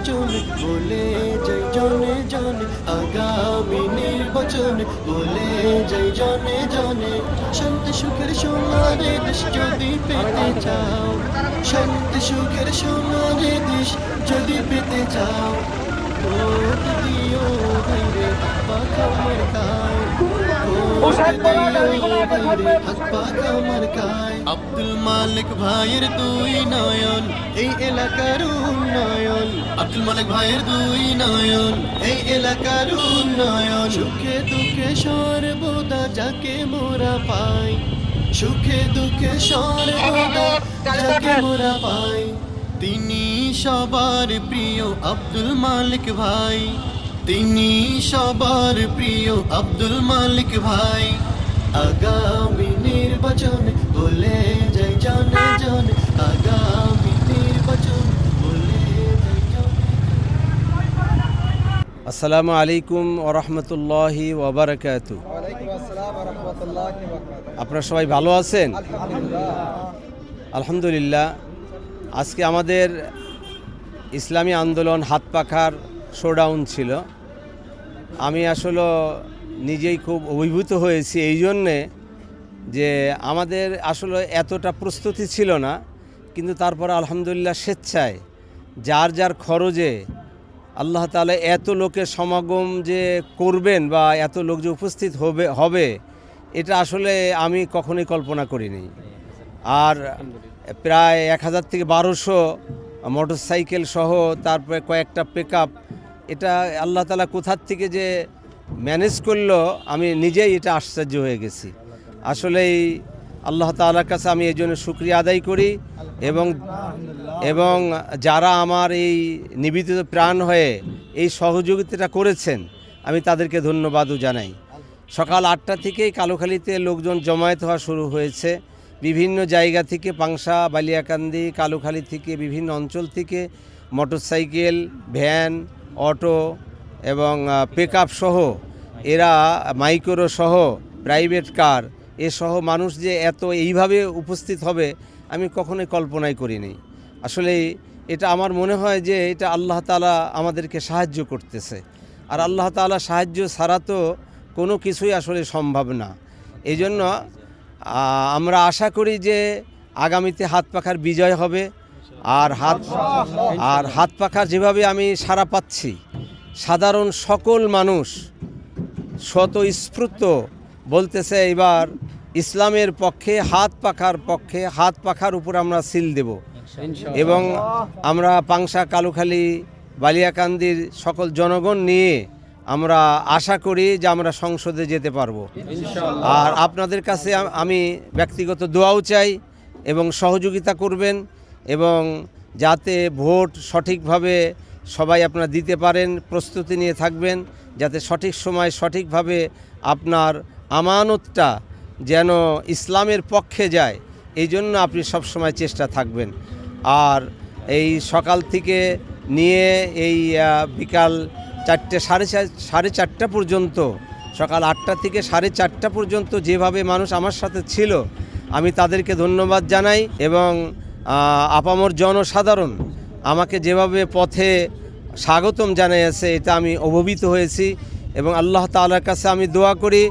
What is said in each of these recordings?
নির্বাচনে, বলে যাই জনে জনে, আগামী নির্বাচনে, বলে যাই জনে জনে। শান্তি সুখের সোনারে দেশ যদি পেতে চাও, শান্তি সুখের সোনারে দেশ যদি পেতে চাও। ভোট দিও ভাইরে, পাখা মার্কায় আব্দুল মালিক ভাইয়ের দুই নয়ন, এই এলাকার উন্নয়ন। আব্দুল মালিক ভাইয়ের দুই নয়ন, এই এলাকার উন্নয়ন। সুখে দুঃখে সর্বদা যাকে মোরা পাই। সুখে দুঃখে সর্বদা যাকে মোরা পাই। তিনি সবার প্রিয় আব্দুল মালিক ভাই। তিনি সবার প্রিয় আব্দুল মালিক ভাই। আগামী নির্বাচন বলে যাই জানে জানে। আগামী নির্বাচন বলে আসসালামু আলাইকুম ওরহমতুল্লাহি ওবরাকাত আপনারা সবাই ভালো আছেন? আলহামদুলিল্লাহ। আজকে আমাদের ইসলামী আন্দোলন হাত পাখার শোডাউন ছিল। আমি আসলে নিজেই খুব অভিভূত হয়েছি এই জন্যে যে আমাদের আসলে এতটা প্রস্তুতি ছিল না, কিন্তু তারপর আলহামদুলিল্লাহ স্বেচ্ছায় যার যার খরচে আল্লাহ তাআলা এত লোকের সমাগম যে করবেন বা এত লোক যে উপস্থিত হবে হবে, এটা আসলে আমি কখনোই কল্পনা করিনি। আর প্রায় এক হাজার থেকে বারোশো মোটর সাইকেল সহ তারপরে কয়েকটা পিক এটা আল্লাহ তালা কোথার থেকে যে ম্যানেজ করল, আমি নিজেই এটা আশ্চর্য হয়ে গেছি। আসলেই আল্লাহ তালার কাছে আমি এই জন্য শুক্রিয়া আদায় করি এবং এবং যারা আমার এই নিবেদিত প্রাণ হয়ে এই সহযোগিতাটা করেছেন, আমি তাদেরকে ধন্যবাদও জানাই। সকাল আটটা থেকেই কালোখালীতে লোকজন জমায়েত হওয়া শুরু হয়েছে। বিভিন্ন জায়গা থেকে পাংশা, বালিয়াকান্দি, কালোখালী থেকে বিভিন্ন অঞ্চল থেকে মোটরসাইকেল, ভ্যান অটো এবং পিক সহ এরা মাইক্রো সহ প্রাইভেট কার এ সহ মানুষ যে এত এইভাবে উপস্থিত হবে আমি কখনোই কল্পনাই করিনি। আসলে এটা আমার মনে হয় যে এটা আল্লাহ তালা আমাদেরকে সাহায্য করতেছে। আর আল্লাহ তালা সাহায্য ছাড়া তো কোনো কিছুই আসলে সম্ভব না। এই জন্য আমরা আশা করি যে আগামীতে হাত পাখার বিজয় হবে। আর হাত আর হাত পাখার যেভাবে আমি সারা পাচ্ছি সাধারণ সকল মানুষ স্বতঃস্ফূর্ত বলতেছে এবার ইসলামের পক্ষে হাত পাখার পক্ষে হাত পাখার উপর আমরা সিল দেব। এবং আমরা পাংশা কালুখালী বালিয়াকান্দির সকল জনগণ নিয়ে আমরা আশা করি যে আমরা সংসদে যেতে পারব। আর আপনাদের কাছে আমি ব্যক্তিগত দোয়াও চাই এবং সহযোগিতা করবেন। এবং যাতে ভোট সঠিকভাবে সবাই আপনারা দিতে পারেন, প্রস্তুতি নিয়ে থাকবেন, যাতে সঠিক সময় সঠিকভাবে আপনার আমানতটা যেন ইসলামের পক্ষে যায়, এই জন্য আপনি সবসময় চেষ্টা থাকবেন। আর এই সকাল থেকে নিয়ে এই বিকাল চারটে, সাড়ে সাড়ে চারটা পর্যন্ত, সকাল আটটা থেকে সাড়ে চারটা পর্যন্ত যেভাবে মানুষ আমার সাথে ছিল, আমি তাদেরকে ধন্যবাদ জানাই এবং আপামর জনসাধারণ আমাকে যেভাবে পথে স্বাগতম জানাইয়াছে, এটা আমি অভিভূত হয়েছি এবং আল্লাহ তাআলার কাছে আমি দোয়া করি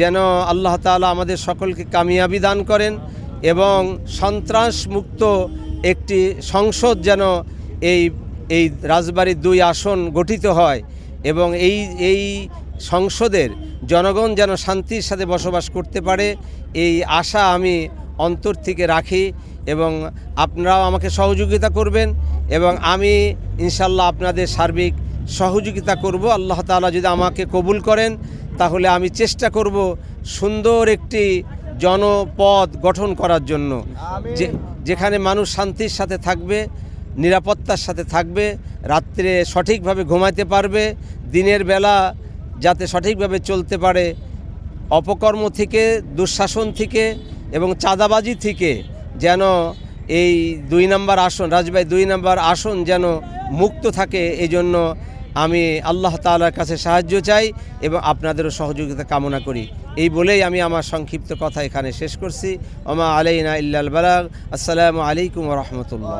যেন আল্লাহ তাআলা আমাদের সকলকে কামিয়াবি দান করেন এবং সন্ত্রাস মুক্ত একটি সংসদ যেন এই এই রাজবাড়ির দুই আসন গঠিত হয় এবং এই এই সংসদের জনগণ যেন শান্তির সাথে বসবাস করতে পারে, এই আশা আমি অন্তর থেকে রাখি। এবং আপনারাও আমাকে সহযোগিতা করবেন এবং আমি ইনশাল্লাহ আপনাদের সার্বিক সহযোগিতা করব। আল্লাহ তাআলা যদি আমাকে কবুল করেন তাহলে আমি চেষ্টা করব সুন্দর একটি জনপদ গঠন করার জন্য। যে যেখানে মানুষ শান্তির সাথে থাকবে নিরাপত্তার সাথে থাকবে রাত্রে সঠিকভাবে ঘুমাইতে পারবে দিনের বেলা যাতে সঠিকভাবে চলতে পারে অপকর্ম থেকে দুঃশাসন থেকে এবং চাঁদাবাজি থেকে যেন এই দুই নম্বর আসন রাজবাই দুই নম্বর আসন যেন মুক্ত থাকে এই জন্য আমি আল্লাহ তাআলার কাছে সাহায্য চাই এবং আপনাদেরও সহযোগিতা কামনা করি। এই বলেই আমি আমার সংক্ষিপ্ত কথা এখানে শেষ করছি। ওমা আলাইনা ইল্লাল বালাগ। আসসালামু আলাইকুম রহমতুল্লাহ।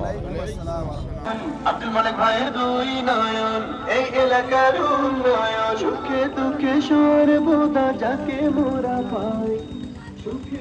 আব্দুল মালিক ভাইয়ের দুই নয়ন, এই এলাকার উন্নয়ন, সুখে দুঃখে সর্বদা যাকে মোরা পাই। সুখে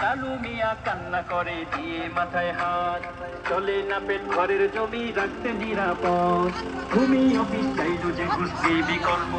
কালু মিয়া কান্না করে দিয়ে মাথায় হাত। চলে না পেট ঘরের জমি রাখতে নিরাপদ। ভূমি অফিস চাইল যে ঘুরতে বিকল্প।